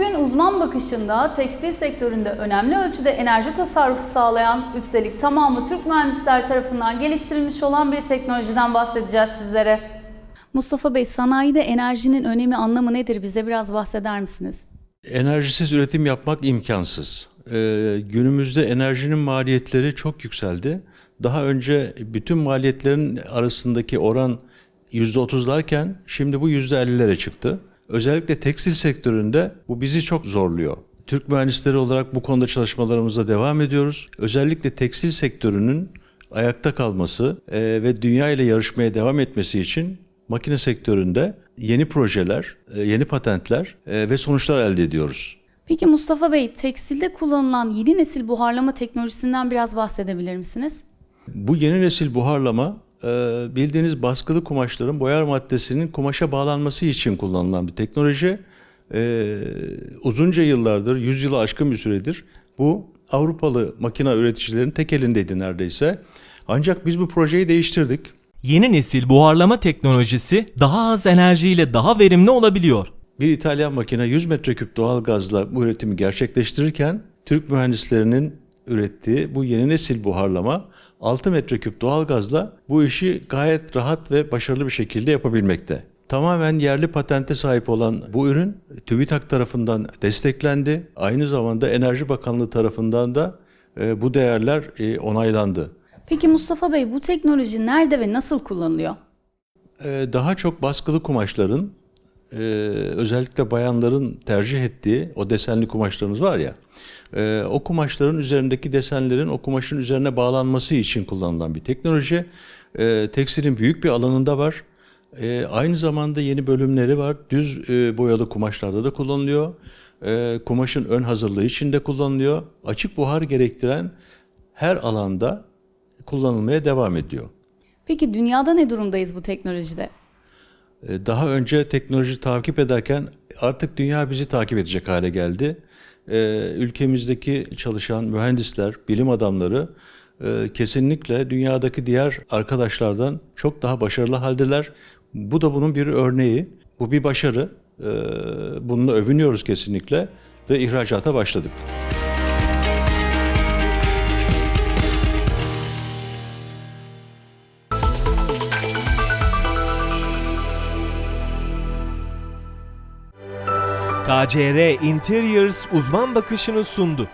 Uzman bakışında tekstil sektöründe önemli ölçüde enerji tasarrufu sağlayan, üstelik tamamı Türk mühendisler tarafından geliştirilmiş olan bir teknolojiden bahsedeceğiz sizlere. Mustafa Bey, sanayide enerjinin önemi anlamı nedir? Bize biraz bahseder misiniz? Enerjisiz üretim yapmak imkansız. Ee, günümüzde enerjinin maliyetleri çok yükseldi. Daha önce bütün maliyetlerin arasındaki oran %30'larken şimdi bu %50'lere çıktı. Özellikle tekstil sektöründe bu bizi çok zorluyor. Türk mühendisleri olarak bu konuda çalışmalarımıza devam ediyoruz. Özellikle tekstil sektörünün ayakta kalması e, ve dünya ile yarışmaya devam etmesi için makine sektöründe yeni projeler, e, yeni patentler e, ve sonuçlar elde ediyoruz. Peki Mustafa Bey, tekstilde kullanılan yeni nesil buharlama teknolojisinden biraz bahsedebilir misiniz? Bu yeni nesil buharlama e, bildiğiniz baskılı kumaşların boyar maddesinin kumaşa bağlanması için kullanılan bir teknoloji. E, Uzunca yıllardır, 100 yılı aşkın bir süredir bu Avrupalı makine üreticilerin tek elindeydi neredeyse. Ancak biz bu projeyi değiştirdik. Yeni nesil buharlama teknolojisi daha az enerjiyle daha verimli olabiliyor. Bir İtalyan makine 100 metreküp doğal gazla bu üretimi gerçekleştirirken Türk mühendislerinin ürettiği bu yeni nesil buharlama 6 metreküp doğal gazla bu işi gayet rahat ve başarılı bir şekilde yapabilmekte. Tamamen yerli patente sahip olan bu ürün TÜBİTAK tarafından desteklendi. Aynı zamanda Enerji Bakanlığı tarafından da e, bu değerler e, onaylandı. Peki Mustafa Bey, bu teknoloji nerede ve nasıl kullanılıyor? Ee, daha çok baskılı kumaşların e, özellikle bayanların tercih ettiği o desenli kumaşlarımız var ya e, o kumaşların üzerindeki desenlerin o kumaşın üzerine bağlanması için kullanılan bir teknoloji. E, Tekstilin büyük bir alanında var. E, Aynı zamanda yeni bölümleri var. Düz e, boyalı kumaşlarda da kullanılıyor. E, Kumaşın ön hazırlığı için de kullanılıyor. Açık buhar gerektiren her alanda kullanılmaya devam ediyor. Peki dünyada ne durumdayız bu teknolojide? Ee, Daha önce teknoloji takip ederken artık dünya bizi takip edecek hale geldi. Ee, Ülkemizdeki çalışan mühendisler, bilim adamları e, kesinlikle dünyadaki diğer arkadaşlardan çok daha başarılı haldeler. Bu da bunun bir örneği. Bu bir başarı. Bununla övünüyoruz kesinlikle ve ihracata başladık. KCR Interiors uzman bakışını sundu.